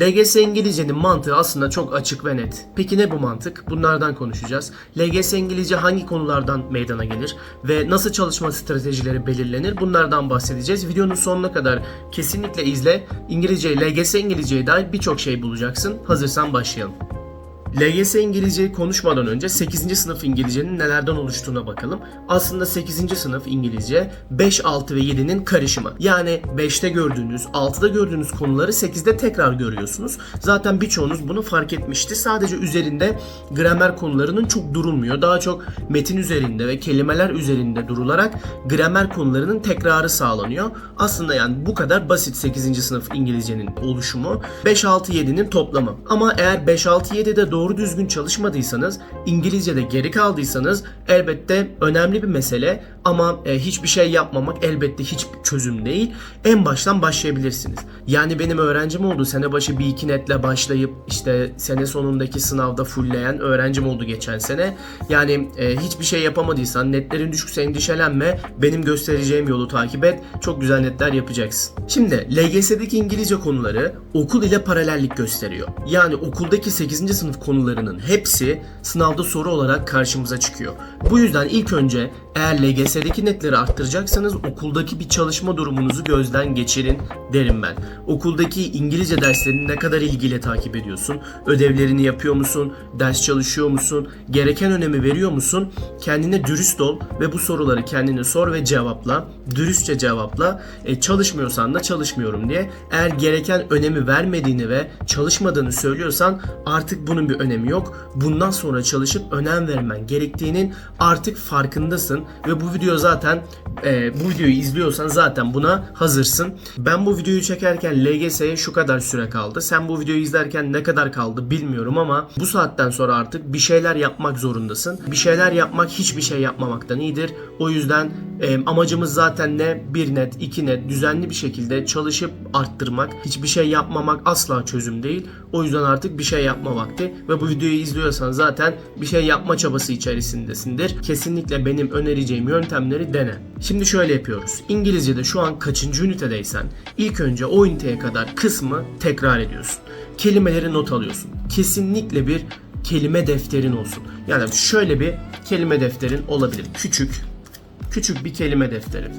LGS İngilizcenin mantığı aslında çok açık ve net. Peki ne bu mantık? Bunlardan konuşacağız. LGS İngilizce hangi konulardan meydana gelir ve nasıl çalışma stratejileri belirlenir? Bunlardan bahsedeceğiz. Videonun sonuna kadar kesinlikle izle. İngilizce, LGS İngilizceye dair birçok şey bulacaksın. Hazırsan başlayalım. LGS İngilizceyi konuşmadan önce 8. sınıf İngilizcenin nelerden oluştuğuna bakalım. Aslında 8. sınıf İngilizce 5, 6 ve 7'nin karışımı. Yani 5'te gördüğünüz, 6'da gördüğünüz konuları 8'de tekrar görüyorsunuz. Zaten birçoğunuz bunu fark etmişti. Sadece üzerinde gramer konularının çok durulmuyor. Daha çok metin üzerinde ve kelimeler üzerinde durularak gramer konularının tekrarı sağlanıyor. Aslında yani bu kadar basit 8. sınıf İngilizcenin oluşumu. 5, 6, 7'nin toplamı. Ama eğer 5, 6, 7'de doğru düzgün çalışmadıysanız, İngilizce'de geri kaldıysanız elbette önemli bir mesele ama e, hiçbir şey yapmamak elbette hiçbir çözüm değil. En baştan başlayabilirsiniz. Yani benim öğrencim oldu sene başı bir iki netle başlayıp işte sene sonundaki sınavda fullleyen öğrencim oldu geçen sene. Yani e, hiçbir şey yapamadıysan netlerin düşükse endişelenme. Benim göstereceğim yolu takip et. Çok güzel netler yapacaksın. Şimdi LGS'deki İngilizce konuları okul ile paralellik gösteriyor. Yani okuldaki 8. sınıf konularının hepsi sınavda soru olarak karşımıza çıkıyor. Bu yüzden ilk önce eğer LGS'deki netleri arttıracaksanız okuldaki bir çalışma durumunuzu gözden geçirin derim ben. Okuldaki İngilizce derslerini ne kadar ilgiyle takip ediyorsun? Ödevlerini yapıyor musun? Ders çalışıyor musun? Gereken önemi veriyor musun? Kendine dürüst ol ve bu soruları kendine sor ve cevapla. Dürüstçe cevapla. E, çalışmıyorsan da çalışmıyorum diye. Eğer gereken önemi vermediğini ve çalışmadığını söylüyorsan artık bunun bir önemi yok. Bundan sonra çalışıp önem vermen gerektiğinin artık farkındasın ve bu video zaten e, bu videoyu izliyorsan zaten buna hazırsın. Ben bu videoyu çekerken LGS'ye şu kadar süre kaldı. Sen bu videoyu izlerken ne kadar kaldı bilmiyorum ama bu saatten sonra artık bir şeyler yapmak zorundasın. Bir şeyler yapmak hiçbir şey yapmamaktan iyidir. O yüzden e, amacımız zaten ne? Bir net, iki net düzenli bir şekilde çalışıp arttırmak. Hiçbir şey yapmamak asla çözüm değil. O yüzden artık bir şey yapma vakti ve bu videoyu izliyorsan zaten bir şey yapma çabası içerisindesindir. Kesinlikle benim önereceğim yöntemleri dene. Şimdi şöyle yapıyoruz. İngilizce'de şu an kaçıncı ünitedeysen ilk önce o üniteye kadar kısmı tekrar ediyorsun. Kelimeleri not alıyorsun. Kesinlikle bir kelime defterin olsun. Yani şöyle bir kelime defterin olabilir. Küçük, küçük bir kelime defteri.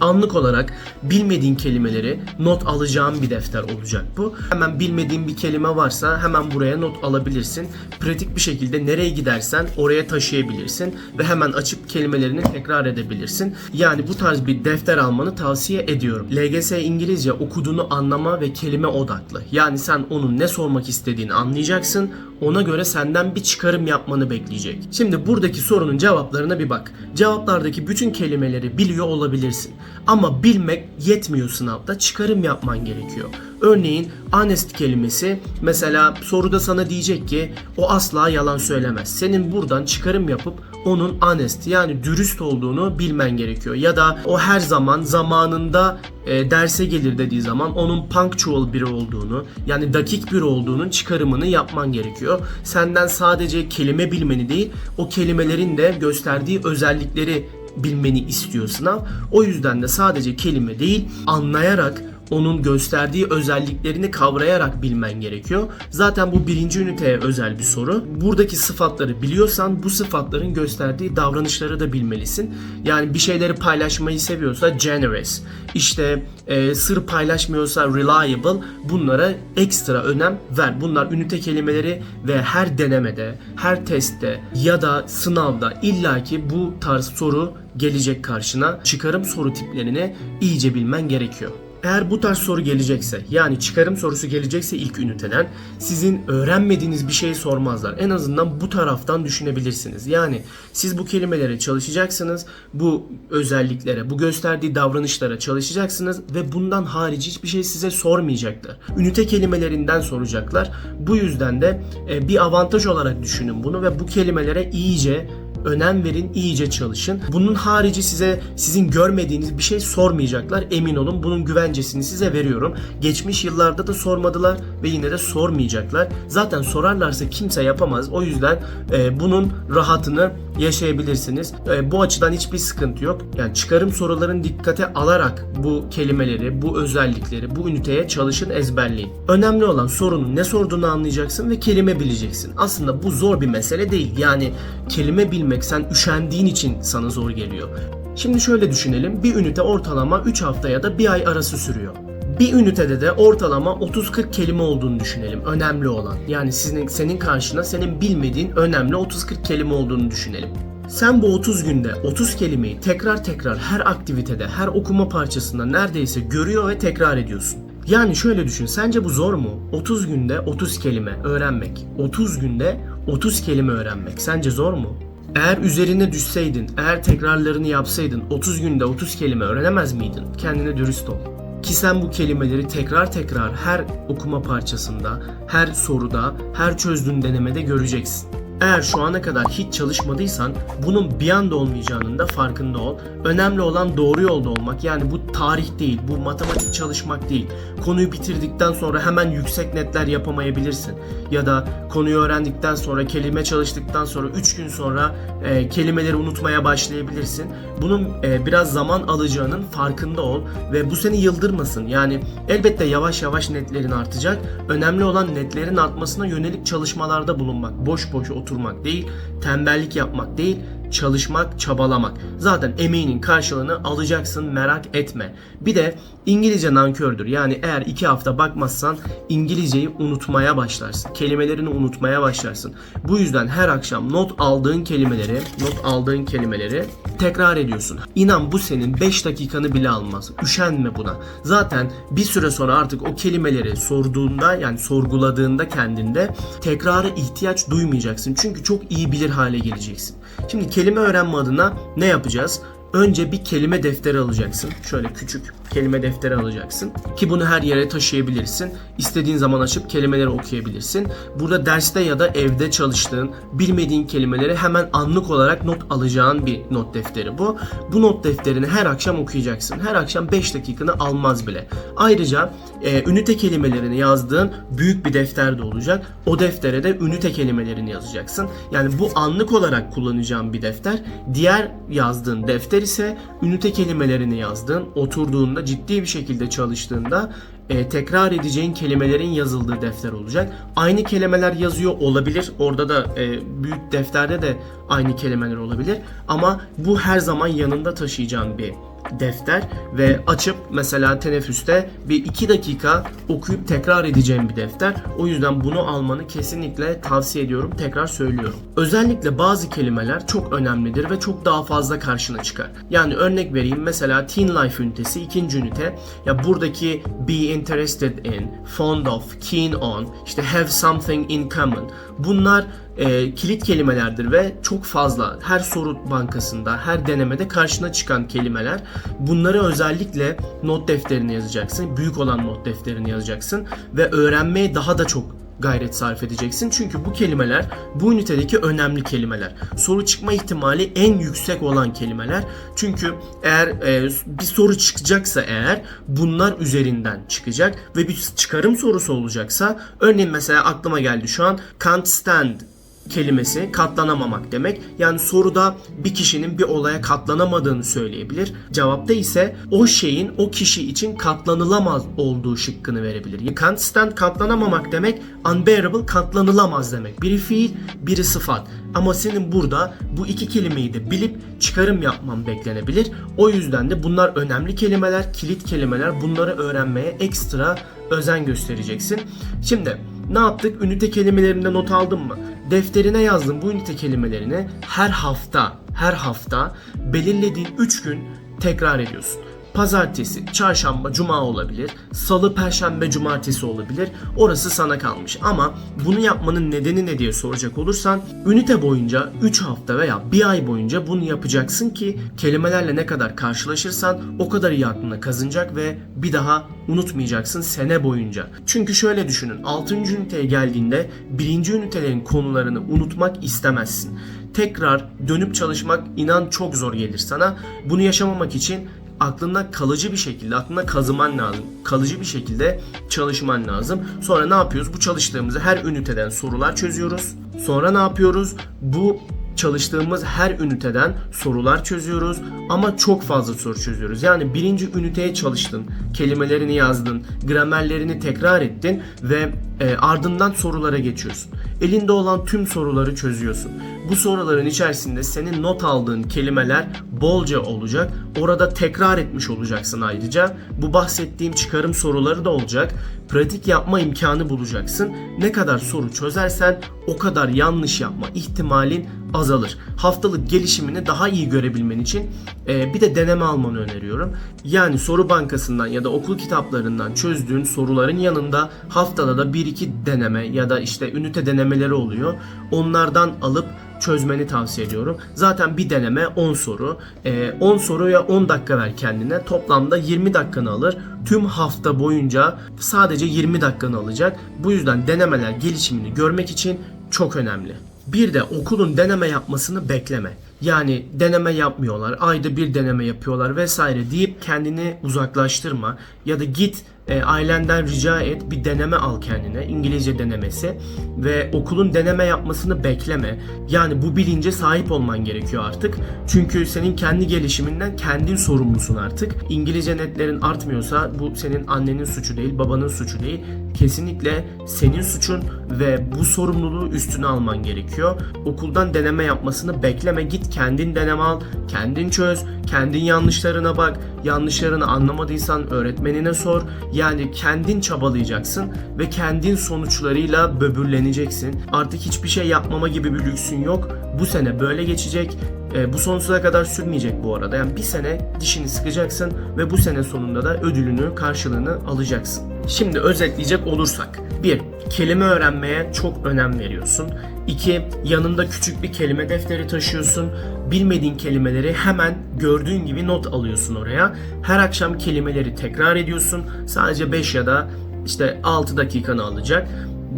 Anlık olarak bilmediğin kelimeleri not alacağım bir defter olacak bu. Hemen bilmediğin bir kelime varsa hemen buraya not alabilirsin. Pratik bir şekilde nereye gidersen oraya taşıyabilirsin ve hemen açıp kelimelerini tekrar edebilirsin. Yani bu tarz bir defter almanı tavsiye ediyorum. LGS İngilizce okuduğunu anlama ve kelime odaklı. Yani sen onun ne sormak istediğini anlayacaksın. Ona göre senden bir çıkarım yapmanı bekleyecek. Şimdi buradaki sorunun cevaplarına bir bak. Cevaplardaki bütün kelimeleri biliyor olabilirsin. Ama bilmek yetmiyor sınavda. Çıkarım yapman gerekiyor. Örneğin honest kelimesi mesela soruda sana diyecek ki o asla yalan söylemez. Senin buradan çıkarım yapıp onun honest yani dürüst olduğunu bilmen gerekiyor. Ya da o her zaman zamanında e, derse gelir dediği zaman onun punctual biri olduğunu yani dakik biri olduğunun çıkarımını yapman gerekiyor. Senden sadece kelime bilmeni değil o kelimelerin de gösterdiği özellikleri bilmeni istiyor sınav. O yüzden de sadece kelime değil anlayarak onun gösterdiği özelliklerini kavrayarak bilmen gerekiyor. Zaten bu birinci üniteye özel bir soru. Buradaki sıfatları biliyorsan bu sıfatların gösterdiği davranışları da bilmelisin. Yani bir şeyleri paylaşmayı seviyorsa generous, işte e, sır paylaşmıyorsa reliable bunlara ekstra önem ver. Bunlar ünite kelimeleri ve her denemede, her testte ya da sınavda illaki bu tarz soru gelecek karşına. Çıkarım soru tiplerini iyice bilmen gerekiyor. Eğer bu tarz soru gelecekse yani çıkarım sorusu gelecekse ilk üniteden sizin öğrenmediğiniz bir şeyi sormazlar. En azından bu taraftan düşünebilirsiniz. Yani siz bu kelimelere çalışacaksınız. Bu özelliklere, bu gösterdiği davranışlara çalışacaksınız ve bundan harici hiçbir şey size sormayacaklar. Ünite kelimelerinden soracaklar. Bu yüzden de e, bir avantaj olarak düşünün bunu ve bu kelimelere iyice önem verin, iyice çalışın. Bunun harici size sizin görmediğiniz bir şey sormayacaklar. Emin olun bunun güvencesini size veriyorum. Geçmiş yıllarda da sormadılar ve yine de sormayacaklar. Zaten sorarlarsa kimse yapamaz. O yüzden e, bunun rahatını yaşayabilirsiniz. E, bu açıdan hiçbir sıkıntı yok. Yani çıkarım sorularını dikkate alarak bu kelimeleri, bu özellikleri, bu üniteye çalışın, ezberleyin. Önemli olan sorunun ne sorduğunu anlayacaksın ve kelime bileceksin. Aslında bu zor bir mesele değil. Yani kelime bilmek sen üşendiğin için sana zor geliyor. Şimdi şöyle düşünelim. Bir ünite ortalama 3 hafta ya da 1 ay arası sürüyor. Bir ünitede de ortalama 30-40 kelime olduğunu düşünelim. Önemli olan. Yani sizin, senin karşına senin bilmediğin önemli 30-40 kelime olduğunu düşünelim. Sen bu 30 günde 30 kelimeyi tekrar tekrar her aktivitede, her okuma parçasında neredeyse görüyor ve tekrar ediyorsun. Yani şöyle düşün, sence bu zor mu? 30 günde 30 kelime öğrenmek. 30 günde 30 kelime öğrenmek. Sence zor mu? Eğer üzerine düşseydin, eğer tekrarlarını yapsaydın 30 günde 30 kelime öğrenemez miydin? Kendine dürüst ol. Ki sen bu kelimeleri tekrar tekrar her okuma parçasında, her soruda, her çözdüğün denemede göreceksin. Eğer şu ana kadar hiç çalışmadıysan bunun bir anda olmayacağının da farkında ol. Önemli olan doğru yolda olmak. Yani bu tarih değil, bu matematik çalışmak değil. Konuyu bitirdikten sonra hemen yüksek netler yapamayabilirsin. Ya da konuyu öğrendikten sonra, kelime çalıştıktan sonra 3 gün sonra e, kelimeleri unutmaya başlayabilirsin. Bunun e, biraz zaman alacağının farkında ol ve bu seni yıldırmasın. Yani elbette yavaş yavaş netlerin artacak. Önemli olan netlerin artmasına yönelik çalışmalarda bulunmak. Boş boş oturmak değil, tembellik yapmak değil, çalışmak, çabalamak. Zaten emeğinin karşılığını alacaksın merak etme. Bir de İngilizce nankördür. Yani eğer iki hafta bakmazsan İngilizceyi unutmaya başlarsın. Kelimelerini unutmaya başlarsın. Bu yüzden her akşam not aldığın kelimeleri, not aldığın kelimeleri tekrar ediyorsun. İnan bu senin 5 dakikanı bile almaz. Üşenme buna. Zaten bir süre sonra artık o kelimeleri sorduğunda yani sorguladığında kendinde tekrara ihtiyaç duymayacaksın. Çünkü çok iyi bilir hale geleceksin. Şimdi kelime öğrenme adına ne yapacağız? Önce bir kelime defteri alacaksın. Şöyle küçük kelime defteri alacaksın. Ki bunu her yere taşıyabilirsin. İstediğin zaman açıp kelimeleri okuyabilirsin. Burada derste ya da evde çalıştığın, bilmediğin kelimeleri hemen anlık olarak not alacağın bir not defteri bu. Bu not defterini her akşam okuyacaksın. Her akşam 5 dakikanı almaz bile. Ayrıca e, ünite kelimelerini yazdığın büyük bir defter de olacak. O deftere de ünite kelimelerini yazacaksın. Yani bu anlık olarak kullanacağın bir defter. Diğer yazdığın defter ise ünite kelimelerini yazdığın, oturduğunda ciddi bir şekilde çalıştığında e, tekrar edeceğin kelimelerin yazıldığı defter olacak. Aynı kelimeler yazıyor olabilir. Orada da e, büyük defterde de aynı kelimeler olabilir. Ama bu her zaman yanında taşıyacağın bir defter ve açıp mesela teneffüste bir iki dakika okuyup tekrar edeceğim bir defter. O yüzden bunu almanı kesinlikle tavsiye ediyorum. Tekrar söylüyorum. Özellikle bazı kelimeler çok önemlidir ve çok daha fazla karşına çıkar. Yani örnek vereyim mesela Teen Life ünitesi ikinci ünite. Ya buradaki be interested in, fond of, keen on, işte have something in common. Bunlar e, kilit kelimelerdir ve çok fazla her soru bankasında, her denemede karşına çıkan kelimeler. Bunları özellikle not defterine yazacaksın. Büyük olan not defterine yazacaksın ve öğrenmeye daha da çok gayret sarf edeceksin. Çünkü bu kelimeler bu ünitedeki önemli kelimeler. Soru çıkma ihtimali en yüksek olan kelimeler. Çünkü eğer e, bir soru çıkacaksa eğer bunlar üzerinden çıkacak ve bir çıkarım sorusu olacaksa örneğin mesela aklıma geldi şu an can't stand kelimesi katlanamamak demek. Yani soruda bir kişinin bir olaya katlanamadığını söyleyebilir. Cevapta ise o şeyin o kişi için katlanılamaz olduğu şıkkını verebilir. Yani can't stand katlanamamak demek unbearable katlanılamaz demek. Biri fiil, biri sıfat. Ama senin burada bu iki kelimeyi de bilip çıkarım yapman beklenebilir. O yüzden de bunlar önemli kelimeler, kilit kelimeler. Bunları öğrenmeye ekstra özen göstereceksin. Şimdi ne yaptık? Ünite kelimelerinde not aldın mı? Defterine yazdın bu ünite kelimelerini her hafta, her hafta belirlediğin 3 gün tekrar ediyorsun. Pazartesi, çarşamba, cuma olabilir. Salı, perşembe, cumartesi olabilir. Orası sana kalmış. Ama bunu yapmanın nedeni ne diye soracak olursan ünite boyunca 3 hafta veya 1 ay boyunca bunu yapacaksın ki kelimelerle ne kadar karşılaşırsan o kadar iyi aklına kazınacak ve bir daha unutmayacaksın sene boyunca. Çünkü şöyle düşünün 6. üniteye geldiğinde 1. ünitelerin konularını unutmak istemezsin tekrar dönüp çalışmak inan çok zor gelir sana. Bunu yaşamamak için aklında kalıcı bir şekilde, aklına kazıman lazım. Kalıcı bir şekilde çalışman lazım. Sonra ne yapıyoruz? Bu çalıştığımızı her üniteden sorular çözüyoruz. Sonra ne yapıyoruz? Bu çalıştığımız her üniteden sorular çözüyoruz ama çok fazla soru çözüyoruz. Yani birinci üniteye çalıştın, kelimelerini yazdın, gramerlerini tekrar ettin ve e, ardından sorulara geçiyorsun. Elinde olan tüm soruları çözüyorsun. Bu soruların içerisinde senin not aldığın kelimeler bolca olacak. Orada tekrar etmiş olacaksın ayrıca. Bu bahsettiğim çıkarım soruları da olacak. Pratik yapma imkanı bulacaksın. Ne kadar soru çözersen o kadar yanlış yapma ihtimalin azalır. Haftalık gelişimini daha iyi görebilmen için e, bir de deneme almanı öneriyorum. Yani soru bankasından ya da okul kitaplarından çözdüğün soruların yanında haftada da 1-2 deneme ya da işte ünite denemeleri oluyor. Onlardan alıp çözmeni tavsiye ediyorum. Zaten bir deneme 10 soru. E, 10 soruya 10 dakika ver kendine. Toplamda 20 dakikanı alır. Tüm hafta boyunca sadece 20 dakikanı alacak. Bu yüzden denemeler gelişimini görmek için çok önemli. Bir de okulun deneme yapmasını bekleme. Yani deneme yapmıyorlar, ayda bir deneme yapıyorlar vesaire deyip kendini uzaklaştırma ya da git e, ailenden rica et bir deneme al kendine İngilizce denemesi ve okulun deneme yapmasını bekleme. Yani bu bilince sahip olman gerekiyor artık. Çünkü senin kendi gelişiminden kendin sorumlusun artık. İngilizce netlerin artmıyorsa bu senin annenin suçu değil, babanın suçu değil. Kesinlikle senin suçun ve bu sorumluluğu üstüne alman gerekiyor. Okuldan deneme yapmasını bekleme. Git kendin deneme al, kendin çöz, kendin yanlışlarına bak. Yanlışlarını anlamadıysan öğretmenine sor. Yani kendin çabalayacaksın ve kendin sonuçlarıyla böbürleneceksin. Artık hiçbir şey yapmama gibi bir lüksün yok. Bu sene böyle geçecek. E, bu sonsuza kadar sürmeyecek bu arada. Yani bir sene dişini sıkacaksın ve bu sene sonunda da ödülünü, karşılığını alacaksın. Şimdi özetleyecek olursak. 1. Kelime öğrenmeye çok önem veriyorsun. 2. Yanında küçük bir kelime defteri taşıyorsun. Bilmediğin kelimeleri hemen gördüğün gibi not alıyorsun oraya. Her akşam kelimeleri tekrar ediyorsun. Sadece 5 ya da işte 6 dakikanı alacak.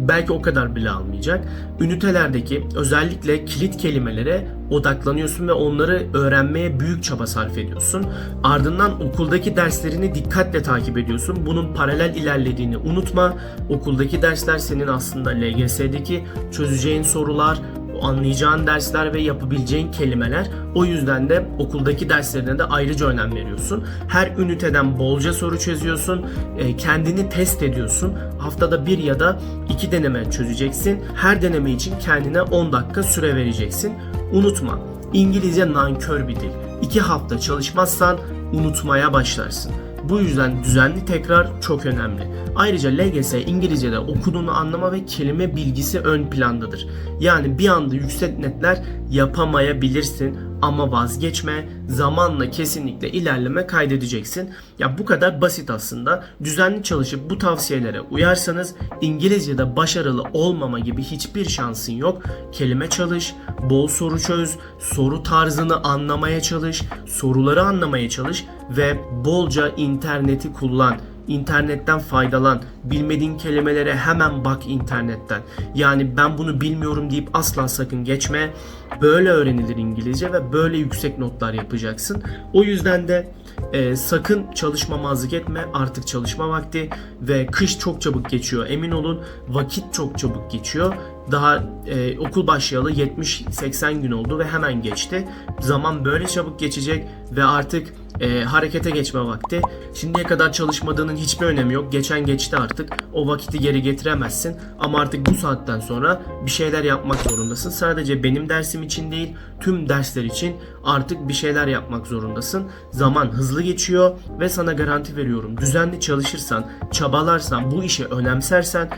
Belki o kadar bile almayacak. Ünitelerdeki özellikle kilit kelimelere odaklanıyorsun ve onları öğrenmeye büyük çaba sarf ediyorsun. Ardından okuldaki derslerini dikkatle takip ediyorsun. Bunun paralel ilerlediğini unutma. Okuldaki dersler senin aslında LGS'deki çözeceğin sorular, anlayacağın dersler ve yapabileceğin kelimeler. O yüzden de okuldaki derslerine de ayrıca önem veriyorsun. Her üniteden bolca soru çözüyorsun. e, Kendini test ediyorsun. Haftada bir ya da iki deneme çözeceksin. Her deneme için kendine 10 dakika süre vereceksin. Unutma, İngilizce nankör bir dil. 2 hafta çalışmazsan unutmaya başlarsın. Bu yüzden düzenli tekrar çok önemli. Ayrıca LGS İngilizce'de okuduğunu anlama ve kelime bilgisi ön plandadır. Yani bir anda yüksek netler yapamayabilirsin ama vazgeçme, zamanla kesinlikle ilerleme kaydedeceksin. Ya bu kadar basit aslında. Düzenli çalışıp bu tavsiyelere uyarsanız İngilizce'de başarılı olmama gibi hiçbir şansın yok. Kelime çalış, bol soru çöz, soru tarzını anlamaya çalış, soruları anlamaya çalış ve bolca interneti kullan. İnternetten faydalan. Bilmediğin kelimelere hemen bak internetten. Yani ben bunu bilmiyorum deyip asla sakın geçme. Böyle öğrenilir İngilizce ve böyle yüksek notlar yapacaksın. O yüzden de e, sakın çalışmamazlık etme. Artık çalışma vakti ve kış çok çabuk geçiyor. Emin olun vakit çok çabuk geçiyor. Daha e, okul başlayalı 70-80 gün oldu ve hemen geçti. Zaman böyle çabuk geçecek ve artık e, harekete geçme vakti. Şimdiye kadar çalışmadığının hiçbir önemi yok. Geçen geçti artık. O vakiti geri getiremezsin. Ama artık bu saatten sonra bir şeyler yapmak zorundasın. Sadece benim dersim için değil, tüm dersler için artık bir şeyler yapmak zorundasın. Zaman hızlı geçiyor ve sana garanti veriyorum. Düzenli çalışırsan, çabalarsan, bu işi önemsersen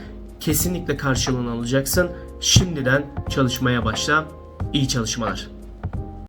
kesinlikle karşılığını alacaksın. Şimdiden çalışmaya başla. İyi çalışmalar.